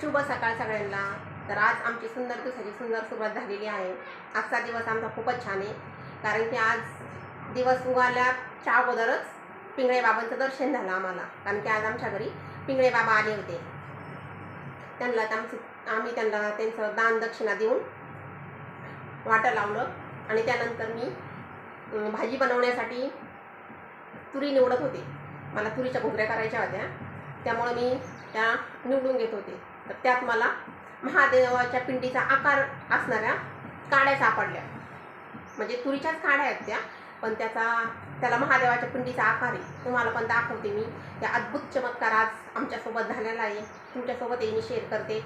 शुभ सकाळ सगळ्यांना. तर आज आमची सुंदर दिवसाची सुंदर सुरुवात झालेली आहे. आजचा दिवस आमचा खूपच छान आहे. कारण की आज दिवस उगाल्याच्या अगोदरच पिंगळे बाबांचं दर्शन झालं आम्हाला. कारण की आज आमच्या घरी पिंगळे बाबा आले होते. त्यांना आमचं आम्ही त्यांना त्यांचं दान दक्षिणा देऊन वाटं लावलं. आणि त्यानंतर मी भाजी बनवण्यासाठी तुरी निवडत होते. मला तुरीच्या घोगऱ्या करायच्या होत्या. त्यामुळे मी त्या निवडून घेत होते. तर त्यात मला महादेवाच्या पिंडीचा आकार असणाऱ्या काड्या सापडल्या. म्हणजे तुरीच्याच काड्या आहेत त्या पण त्याचा त्याला महादेवाच्या पिंडीचा आकार आहे. तुम्हाला पण दाखवते मी. त्या अद्भुत चमत्कार आज आमच्यासोबत झालेला आहे. तुमच्यासोबतही मी शेअर करते.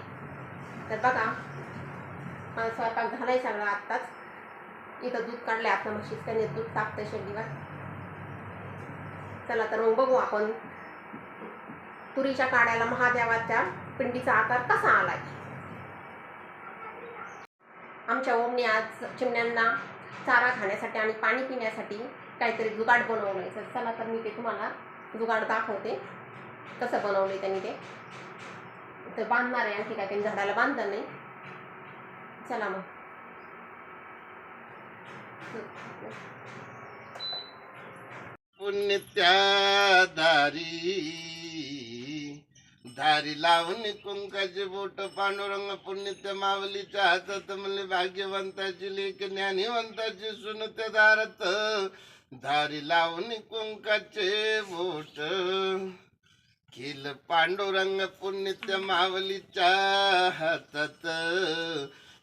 तर बघा माझा स्वयंपाक झाला आहे सगळा आत्ताच. इथं दूध काढलं आहे आपल्या म्हशीच त्याने दूध तापतं शेगडीवर चला तर मग बघू आपण. तुरीच्या काड्याला महादेवाच्या पिंडीचा आकार कसा आलाय? आमच्या ओमने आज चिमण्यांना चारा खाण्यासाठी आणि पाणी पिण्यासाठी काहीतरी जुगाड बनवलंय. चला तर मी ते तुम्हाला जुगाड दाखवते. कसं बनवलंय त्यांनी ते? तर बांधणार आहे आणखी काय त्यांनी झाडाला बांधलं नाही. चला मग. पुण्य त्या दारी दारी लावून कुंकाचे बोट पांडुरंग पुण्य मावलीच्या हातात म्हणले भाग्यवंताची लेख ज्ञानीवंताची सुन त्या दारात दारी लावून कुंकाचे बोट केल पांडुरंग पुण्य मावलीच्या हातात.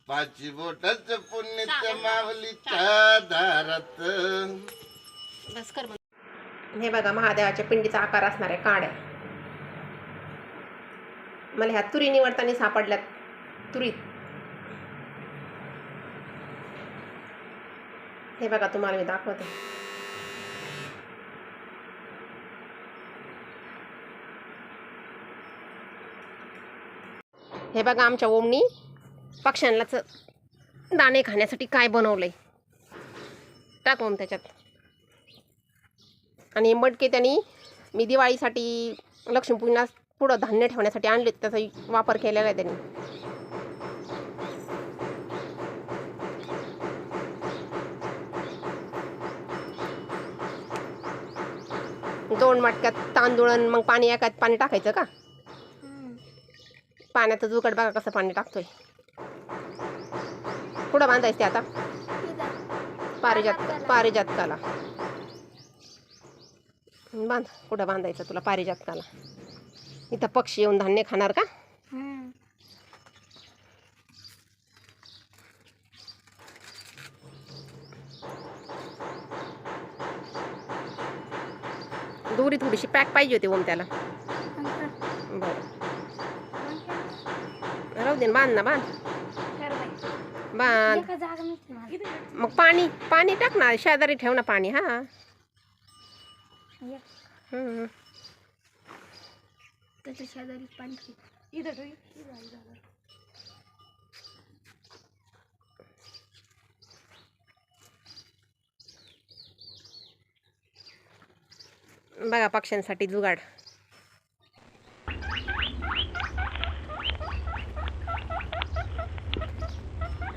पाची बोटच पुण्य मावलीच्या दारात बस कर हे बघा महादेवाच्या पिंडीचा आकार असणाऱ्या काड्या. मला ह्या तुरी निवडताना सापडल्यात. तुरीत हे बघा तुम्हाला मी दाखवते. हे बघा आमच्या ओमनी पक्ष्यांनाच दाणे खाण्यासाठी काय बनवलंय. टाक ओम त्याच्यात. आणि मटके त्यांनी मी दिवाळीसाठी लक्ष्मीपूजनास पुढं धान्य ठेवण्यासाठी आणले त्याचा वापर केलेला आहे त्यांनी. दोन मटक्यात तांदूळ आणि मग पाणी एकात पाणी टाकायचं का? पाण्याचं जुकट बघा कसं पाणी टाकतोय. कुठं बांधायचं ते आता? पारिजात पारिजातकाला. बांध कुठं बांधायचं तुला? पारिजातकाला. इथं पक्षी येऊन धान्य खाणार का? दोरी थोडीशी पॅक पाहिजे होती ओम त्याला. बरं. राहू दे ना, बांध ना बांध. बांध. मग पाणी पाणी टाक ना शेजारी ठेव ना पाणी हा. हम्म. त्याच्या शेजारी पाणी इथं ठेव, इथं आहे जागा. बघा पक्ष्यांसाठी जुगाड.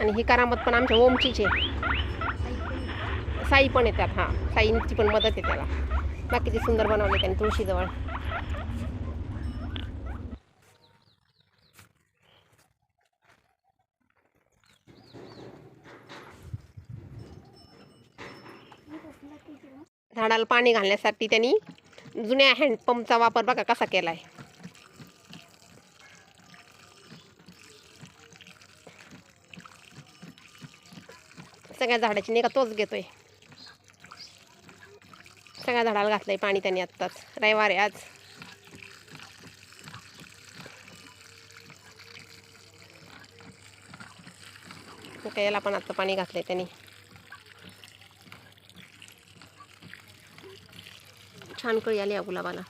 आणि ही करामत पण आमच्या ओमचीच आहे. साई पण येतात हां. साईंची पण मदत आहे त्याला. बाकीचे सुंदर बनवले त्यांनी तुळशीजवळ. झाडाला पाणी घालण्यासाठी त्यांनी जुन्या हँडपंपचा वापर बघा कसा केला आहे सगळ्या झाडाची नाही का तोच घेतोय. सगळ्या झाडाला घातलंय पाणी त्यांनी आत्ताच. रविवार आहे आज याला पण आत्ता पाणी घातलंय त्यांनी. छान कळी आली या गुलाबाला